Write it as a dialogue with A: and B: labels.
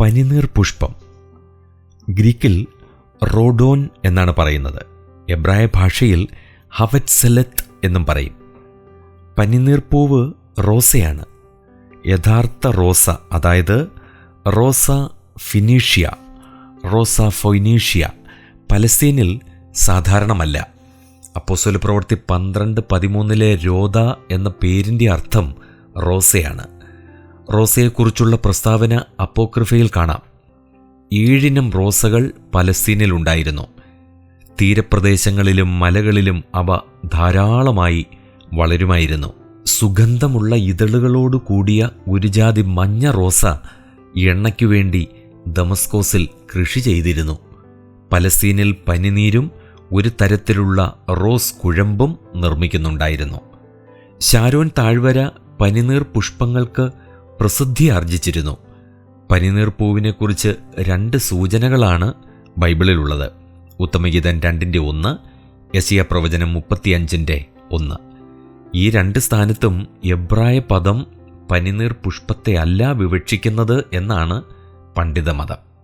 A: പനിനീർ പുഷ്പം. ഗ്രീക്കിൽ റോഡോൻ എന്നാണ് പറയുന്നത്. എബ്രായ ഭാഷയിൽ ഹവറ്റ്സെലത്ത് എന്നും പറയും. പനിനീർ പൂവ് റോസയാണ്. യഥാർത്ഥ റോസ അതായത് റോസ ഫിനീഷ്യ റോസ ഫൊയ്നീഷ്യ പലസ്തീനിൽ സാധാരണമല്ല. അപ്പോസ്വല പ്രവൃത്തി പന്ത്രണ്ട് പതിമൂന്നിലെ രോദ എന്ന പേരിന്റെ അർത്ഥം റോസയാണ്. റോസയെക്കുറിച്ചുള്ള പ്രസ്താവന അപ്പോക്രിഫയിൽ കാണാം. ഏഴിനം റോസകൾ പലസ്തീനിലുണ്ടായിരുന്നു. തീരപ്രദേശങ്ങളിലും മലകളിലും അവ ധാരാളമായി വളരുമായിരുന്നു. സുഗന്ധമുള്ള ഇതളുകളോട് കൂടിയ ഒരു ജാതി മഞ്ഞ റോസ എണ്ണയ്ക്കു വേണ്ടി ദമസ്കോസിൽ കൃഷി ചെയ്തിരുന്നു. പലസ്തീനിൽ പനിനീരും ഒരു തരത്തിലുള്ള റോസ് കുഴമ്പും നിർമ്മിക്കുന്നുണ്ടായിരുന്നു. ഷാരോൻ താഴ്വര പനിനീർ പുഷ്പങ്ങൾക്ക് പ്രസിദ്ധി ആർജിച്ചിരുന്നു. പനിനീർ പൂവിനെക്കുറിച്ച് രണ്ട് സൂചനകളാണ് ബൈബിളിലുള്ളത്. ഉത്തമഗീതൻ രണ്ടിന്റെ ഒന്ന് യസിയ പ്രവചനം മുപ്പത്തിയഞ്ചിന്റെ ഒന്ന്. ഈ രണ്ട് സ്ഥാനത്തും എബ്രായ പദം പനിനീർ പുഷ്പത്തെ അല്ല വിവക്ഷിക്കുന്നത് എന്നാണ് പണ്ഡിതമതം.